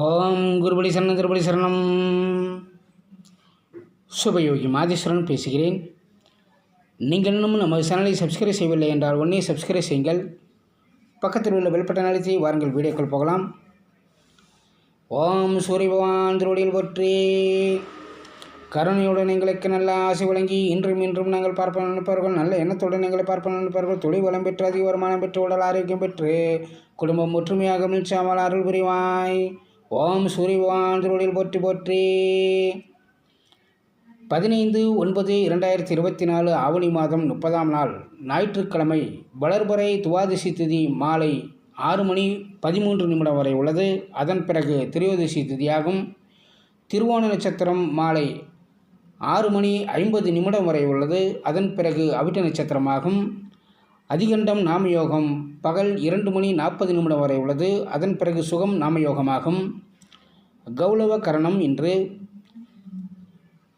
ஓம் குருபடி சரணம் திருபடி சரணம் சுபயோகி மாதேஸ்வரன் பேசுகிறேன். நீங்கள் இன்னும் நமது சேனலை சப்ஸ்கிரைப் செய்யவில்லை என்றால் உடனே சப்ஸ்கிரைப் செய்யுங்கள். பக்கத்தில் உள்ள வெளிப்பட்ட அழுத்தி வாருங்கள் வீடியோக்கள் போகலாம். ஓம் சூரிய பகவான் திருவடியில் போற்றி. கருணையுடன் எங்களுக்கு நல்ல ஆசை வழங்கி இன்றும் இன்றும் நாங்கள் பார்ப்போம் நினைப்பார்கள் நல்ல எண்ணத்துடன் எங்களை பார்ப்போம் நினைப்பார்கள் தொழில் வளம் பெற்று அதிக வருமானம் பெற்று உடல் ஆரோக்கியம் பெற்று குடும்பம் ஒற்றுமையாக மிழ்ச்சாமல் அருள் புரிவாய். ஓம் சூரியவான் திருவடியில் போற்றி போற்றி. பதினைந்து ஒன்பது இரண்டாயிரத்தி இருபத்தி நாலு ஆவணி மாதம் முப்பதாம் நாள் ஞாயிற்றுக்கிழமை வளர்பறை துவாதசி திதி மாலை ஆறு மணி பதிமூன்று நிமிடம் வரை உள்ளது. அதன் பிறகு திரையோதசி திதியாகும். திருவோண நட்சத்திரம் மாலை ஆறு மணி ஐம்பது நிமிடம் வரை உள்ளது. அதன் பிறகு அவிட்ட நட்சத்திரமாகும். அதிகண்டம் நாமயோகம். பகல் இரண்டு மணி நாற்பது நிமிடம் வரை உள்ளது. அதன் பிறகு சுகம் நாமயோகமாகும். கௌளவ கரணம் இன்று.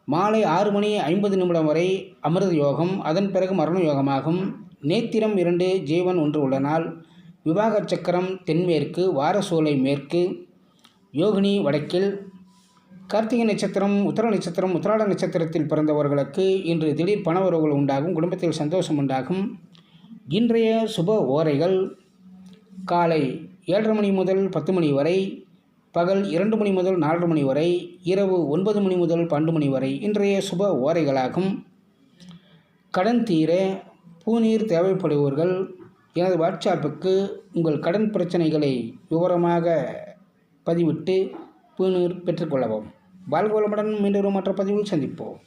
மாலை ஆறு மணி ஐம்பது நிமிடம் வரை அமிர்த யோகம் அதன் பிறகு மரண யோகமாகும். நேத்திரம் இரண்டு ஜீவன் ஒன்று உள்ள நாள். விவாக சக்கரம் தென்மேற்கு வாரசோலை மேற்கு. யோகினி வடக்கில். கார்த்திகை நட்சத்திரம் உத்தர நட்சத்திரம் உத்திராட நட்சத்திரத்தில் பிறந்தவர்களுக்கு இன்று திடீர் பணவரவுகள் உண்டாகும். குடும்பத்தில் சந்தோஷம் உண்டாகும். இன்றைய சுப ஓரைகள் காலை ஏழரை மணி முதல் பத்து மணி வரை பகல் இரண்டு மணி முதல் நாலரை மணி வரை இரவு ஒன்பது மணி முதல் பன்னெண்டு மணி வரை இன்றைய சுப ஓரைகளாகும். கடன் தீர பூநீர் தேவைப்படுபவர்கள் எனது வாட்ஸ்அப்புக்கு உங்கள் கடன் பிரச்சனைகளை விவரமாக பதிவிட்டு பூநீர் பெற்றுக்கொள்ளவும் வாழ்க வளமுடன் மீண்டும் மற்ற பதிவில் சந்திப்போம்.